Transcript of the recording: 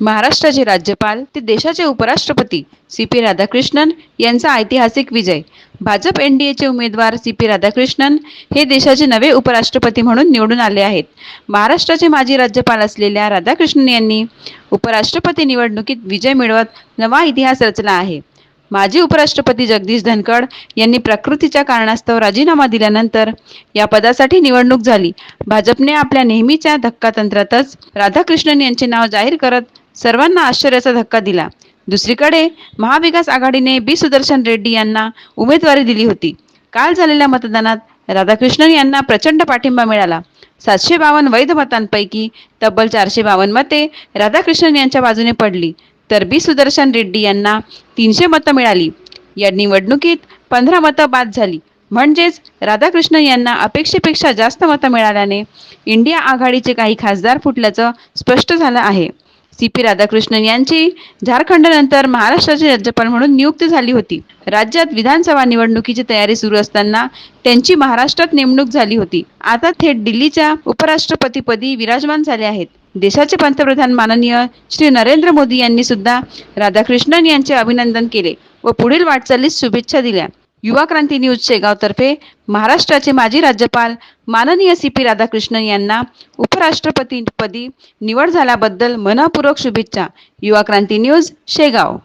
महाराष्ट्राचे राज्यपाल ते देशाचे उपराष्ट्रपती सी पी राधाकृष्णन यांचा ऐतिहासिक विजय. भाजप एन डी एचे उमेदवार सी पी राधाकृष्णन हे देशाचे नवे उपराष्ट्रपती म्हणून निवडून आले आहेत. महाराष्ट्राचे माजी राज्यपाल असलेल्या राधाकृष्णन यांनी उपराष्ट्रपती निवडणुकीत विजय मिळवत नवा इतिहास रचला आहे. माजी उपराष्ट्रपती जगदीश धनखड यांनी प्रकृतीच्या कारणास्तव राजीनामा दिल्यानंतर या पदासाठी निवडणूक झाली. भाजपने आपल्या नेहमीच्या धक्कातंत्रातच राधाकृष्णन यांचे नाव जाहीर करत सर्वांना आश्चर्याचा धक्का दिला. दुसरीकडे महाविकास आघाडीने बी. सुदर्शन रेड्डी यांना उमेदवारी दिली होती. काल झालेल्या मतदानात राधाकृष्णन यांना प्रचंड पाठिंबा मिळाला. सातशे बावन्न वैध मतांपैकी तब्बल चारशे बावन्न मते राधाकृष्णन यांच्या बाजूने पडली. तर बी. सुदर्शन रेड्डी यांना तीनशे मतं मिळाली. या निवडणुकीत पंधरा मतं बाद झाली. म्हणजेच राधाकृष्णन यांना अपेक्षेपेक्षा जास्त मतं मिळाल्याने इंडिया आघाडीचे काही खासदार फुटल्याचं स्पष्ट झालं आहे. सी पी राधाकृष्णन यांची झारखंडनंतर महाराष्ट्राचे राज्यपाल म्हणून नियुक्ती झाली होती. राज्यात विधानसभा निवडणुकीची तयारी सुरू असताना त्यांची महाराष्ट्रात नेमणूक झाली होती. आता थेट दिल्लीच्या उपराष्ट्रपतीपदी विराजमान झाले आहेत. देशाचे पंतप्रधान माननीय श्री नरेंद्र मोदी यांनी सुद्धा राधाकृष्णन यांचे अभिनंदन केले व पुढील वाटचालीस शुभेच्छा दिल्या. युवा क्रांती न्यूज शेगावतर्फे महाराष्ट्राचे माजी राज्यपाल माननीय सी पी राधाकृष्णन यांना उपराष्ट्रपतीपदी निवड झाल्याबद्दल मनपूर्वक शुभेच्छा. युवा क्रांती न्यूज शेगाव.